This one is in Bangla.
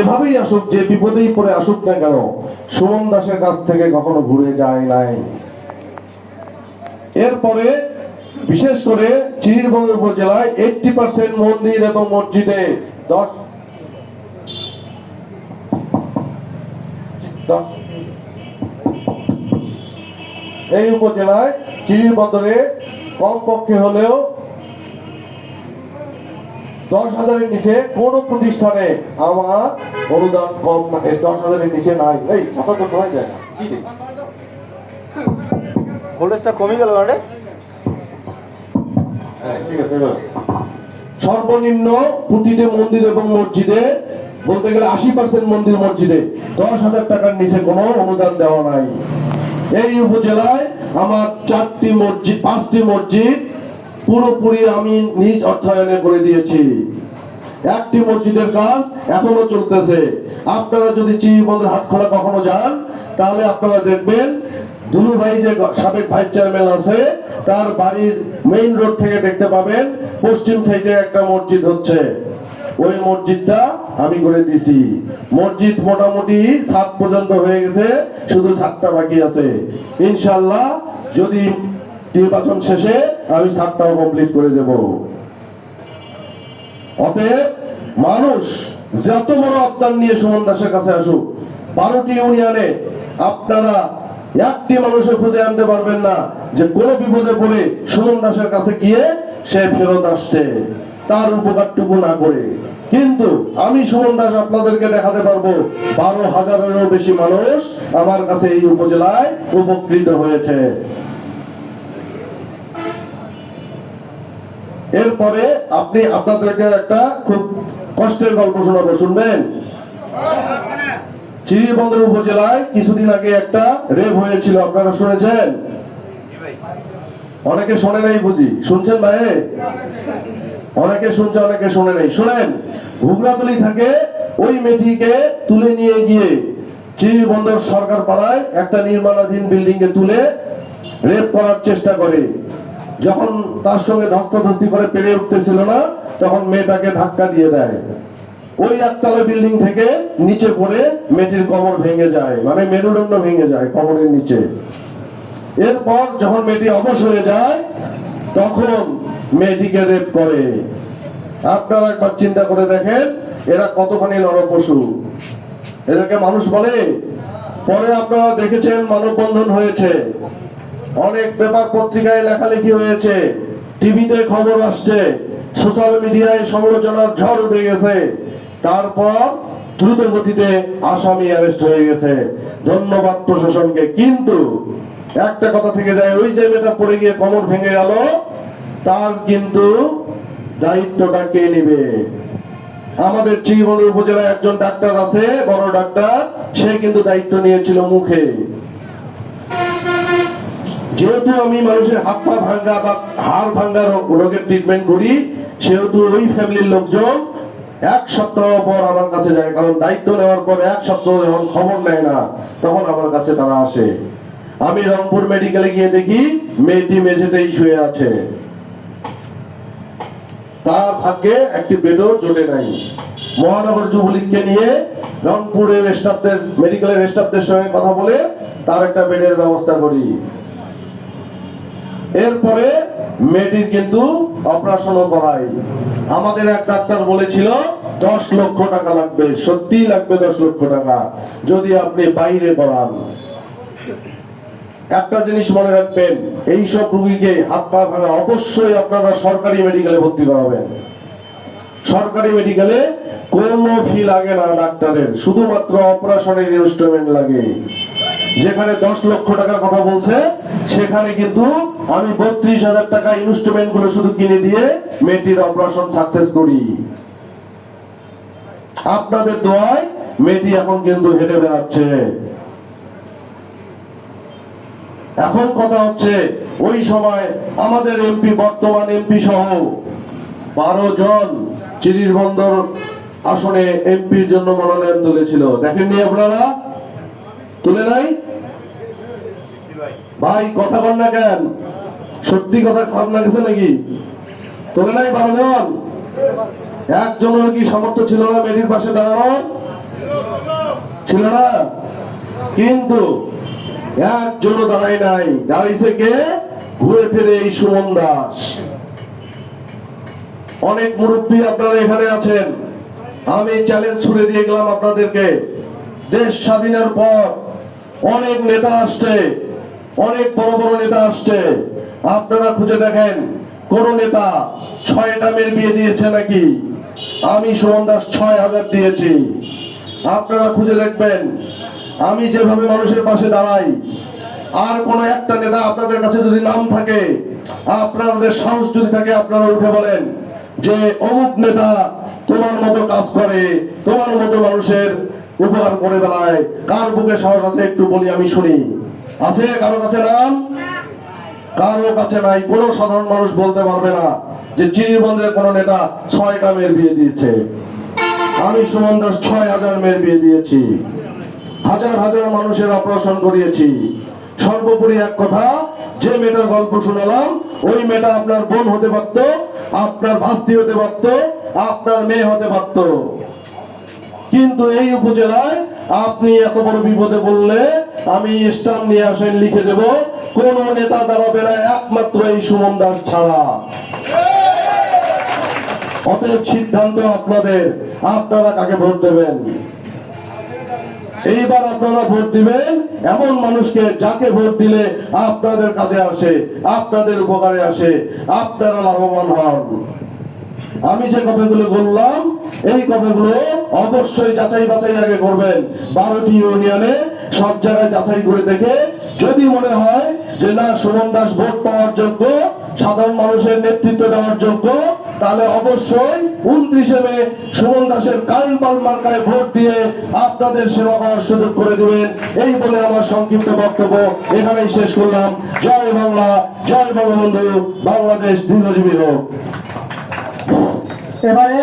এভাবেই আসুক, যে বিপদেই পড়ে আসুক না কেন, সুমন দাসের কাছ থেকে কখনো ঘুরে যায় নাই। এরপরে, বিশেষ করে চিরিরবঙ্গ উপজেলায় এইটটি পার্সেন্ট মন্দির এবং মসজিদে দশ এই উপজেলায় চিরির বন্দরে কমপক্ষে হলেও দশ হাজারের নিচে কোন প্রতিষ্ঠানে আমার অনুদান কম এ, দশ হাজারের নিচে নাই। এই কথা তো শোনা যায় না। কি ভোল্টেজটা কমে গেল না রে হ্যাঁ, ঠিক আছে সর্বনিম্ন প্রতিটি মন্দির এবং মসজিদে বলতে গেলে আশি পার্সেন্ট মন্দির মসজিদে দশ হাজার টাকার নিচে কোনো অনুদান দেওয়া নাই। এই উপজেলায় আমার চারটি মসজিদ পাঁচটি মসজিদ পুরোপুরি আমি নিজ অর্থায়নে করে দিয়েছি। একটি মসজিদের কাজ এখনও চলতেছে। আপনারা যদি চিড়িবন্দর হাটখোলা কখনো যান, তাহলে আপনারা দেখবেন দুলু ভাই যে সাবেক ভাইস চেয়ারম্যান আছে, তার বাড়ির মেইন রোড থেকে দেখতে পাবেন পশ্চিম সাইডে একটা মসজিদ হচ্ছে। ওই মসজিদটা আমি করে দিছি। মসজিদ মোটামুটি সাত পর্যন্ত হয়ে গেছে, শুধু সাতটা বাকি আছে। ইনশাল্লাহ যদি নির্বাচন শেষে আমি সাতটাও কমপ্লিট করে দেব। অতএব মানুষ যত বড় আবদান নিয়ে সুমন দাসের কাছে আসুক, বারোটি ইউনিয়নে আপনারা একটি মানুষের খুঁজে আনতে পারবেন না যে কোনো বিপদে পড়ে সুমন দাসের কাছে গিয়ে সে ফেরত আসছে, তার উপকারটুকু না করে। কিন্তু আমি সুমন দাস আপনাদেরকে দেখাতে পারব, বারো হাজারেরও বেশি মানুষ আমার কাছে এই উপজেলায় উপকৃত হয়েছে। এরপরে আপনি আপনাদেরকে একটা খুব কষ্টের গল্প শোনাবো, শুনবেন? চিরিবন্দর উপজেলায় কিছুদিন আগে একটা রেপ হয়েছিল, আপনারা শুনেছেন? অনেকে শোনে নাই বুঝি। শুনছেন ভাই? অনেকে শুনছে, অনেকে শোনে নাই। শুনেন ঘুগরাতলি থাকে, ওই মেয়েটিকে তুলে নিয়ে গিয়ে চিরিবন্দর সরকার পাড়ায় একটা নির্মাণাধীন বিল্ডিং এ তুলে রেপ করার চেষ্টা করে। যখন তার সঙ্গে ধস্তাধস্তি করে পেরে উঠতেছিল না, তখন মেয়েটাকে ধাক্কা দিয়ে দেয়। ওই একতলা বিল্ডিং থেকে নিচে পড়ে মেয়েটির কোমর ভেঙে যায় মানে মেরুদণ্ড ভেঙে যায় কোমরের নিচে। এরপর যখন মেয়েটি অবশ হয়ে যায়, তখন মেয়েটিকে রেপ করে। আপনারা একবার চিন্তা করে দেখেন, এরা কতখানি নরপশু। এদেরকে মানুষ বলে? পরে আপনারা দেখেছেন মানববন্ধন হয়েছে। অনেক পেপার পত্রিকায় লেখালেখি হয়েছে। টিভিতে খবর আসছে। সোশ্যাল মিডিয়ায় সমালোচনার ঝড় উঠে গেছে। তারপর দ্রুত গতিতে আসামি অ্যারেস্ট হয়ে গেছে। ধন্যবাদ প্রশাসনকে। কিন্তু একটা কথা থেকে যায়, ওই যে মেয়েটা পড়ে গিয়ে কমর ভেঙে গেল, তার কিন্তু দায়িত্বটা কে নিবে? আমাদের চিকিবন্দর উপজেলায় একজন ডাক্তার আছে, বড় ডাক্তার, সে কিন্তু দায়িত্ব নিয়েছিল মুখে। যেহেতু আমি মানুষের হাত পা ভাঙ্গা বা হাড় ভাঙ্গা রোগের ট্রিটমেন্ট করি, সেহেতু ওই ফ্যামিলির লোকজন এক সপ্তাহ পর আমার কাছে যায়। কারণ দায়িত্ব নেওয়ার পর এক সপ্তাহ যখন খবর নেয় না, তখন আমার কাছে তারা আসে। আমি রংপুর মেডিকেলে গিয়ে দেখি, মেয়েটি মেঝেতেই শুয়ে আছে। তার ভাগ্যে একটি বেডও জোটে নাই। মহানগর যুবলীগকে নিয়ে রংপুরের স্টাফদের মেডিকেলের স্টাফদের সঙ্গে কথা বলে তার একটা বেডের ব্যবস্থা করি। এরপরে মেয়েটির কিন্তু অপারেশনও করাই আমাদের এক ডাক্তার বলেছিল, দশ লক্ষ টাকা লাগবে সত্যি লাগবে দশ লক্ষ টাকা, যদি আপনি বাইরে করান। একটা জিনিস মনে রাখবেন এই সব রুগীকে হাত পা ভাঙা অবশ্যই আপনারা সরকারি মেডিকেলে ভর্তি করাবেন। সরকারি মেডিকেলে কোনো ফি লাগে না ডাক্তারের, শুধুমাত্র অপারেশনের ইনস্ট্রুমেন্ট লাগে। যেখানে দশ লক্ষ টাকার কথা বলছে, সেখানে কিন্তু আমি বত্রিশ হাজার টাকা ইনস্ট্রুমেন্টগুলো শুধু কিনে দিয়ে মেয়েটির অপারেশন সাকসেস করি। আপনাদের দোয়ায় মেয়েটি এখন কিন্তু হেঁটে বেড়াচ্ছে। এখন কথা হচ্ছে, ওই সময় আমাদের এমপি বর্তমান এমপি সহ বারো জন চিরির বন্দর আসনে এমপির জন্য মনোনয়ন তুলেছিল। দেখেননি আপনারা? তুলে নাই? ভাই, কথা বল না কেন? সত্যি কথা খারাপ না গেছে নাকি? তোলে নাই বারো জন একজনের কি সামর্থ্য ছিল না, মেয়েটির পাশে দাঁড়ানোর? ছিল না? কিন্তু একজনও দাঁড়ায় নাই। দাঁড়াইছে কে? ঘুরে ফিরে এই সুমন দাস। অনেক মুরব্বী আপনারা এখানে আছেন। আমি চ্যালেঞ্জ ছুড়ে দিয়ে গেলাম আপনাদেরকে। দেশ স্বাধীনের পর অনেক নেতা আসছে, অনেক বড় বড় নেতা আসছে। আপনারা খুঁজে দেখেন, কোন নেতা ছয়টা মেয়ের বিয়ে দিয়েছে নাকি? আমি সুমন দাস ছয় হাজার দিয়েছি। আপনারা খুঁজে দেখবেন, আমি যেভাবে মানুষের পাশে দাঁড়াই, আর কোন একটা নেতা আপনাদের কাছে যদি নাম থাকে, আপনাদের সাহস যদি থাকে, আপনারা উঠে বলেন যে, অমুক নেতা তোমার মতো কাজ করে, তোমার মতো মানুষের উপকার করে বেড়ায়। কার বুকে সাহস আছে একটু বলি আমি শুনি। আছে কারও কাছে নাম? কারও কাছে নাই, কোনো সাধারণ মানুষ বলতে পারবে না যে চিনিবন্ধের কোন নেতা ছয়টা মেয়ের বিয়ে দিয়েছে। আমি সুমন দাস ছয় হাজার মেয়ের বিয়ে দিয়েছি। হাজার হাজার মানুষের অপারেশন করিয়েছি। সর্বোপরি এক কথা, যে মেয়েটার গল্প শোনালাম, ওই মেয়েটা আপনার বোন হতে পারত, আপনার ভাস্তি হতে পারত, আপনার মেয়ে হতে পারত। কিন্তু এই উপজেলায় আপনি এত বড় বিপদে বললে আমি স্টাম্প নিয়ে আসেন, লিখে দেব, কোন নেতা দাঁড়াবে না একমাত্র এই সুমন দাস ছাড়া। অতএব সিদ্ধান্ত আপনাদের, আপনারা কাকে ভোট দেবেন? এইবার আপনারা ভোট দিবেন, এমন মানুষকে যাকে ভোট দিলে আপনাদের কাজে আসে, আপনাদের উপকারে আসে, আপনারা লাভবান হন। আমি যে কথাগুলো বললাম, এই কথাগুলো অবশ্যই যাচাই বাছাই আগে করবেন। বারোটি ইউনিয়নে সব জায়গায় যাচাই করে দেখে যদি মনে হয় যে না, সুমন দাস ভোট পাওয়ার যোগ্য, সাধারণ মানুষের নেতৃত্ব দেওয়ার যোগ্য, তাহলে অবশ্যই উনত্রিশে মে সুমন দাসের কারেন্ট পাল মার্কায় ভোট দিয়ে আপনাদের সেবা পাওয়ার সুযোগ করে দিবেন। এই বলে আমার সংক্ষিপ্ত বক্তব্য এখানেই শেষ করলাম। জয় বাংলা, জয় বঙ্গবন্ধু, বাংলাদেশ দীর্ঘজীবী হোক। এবারে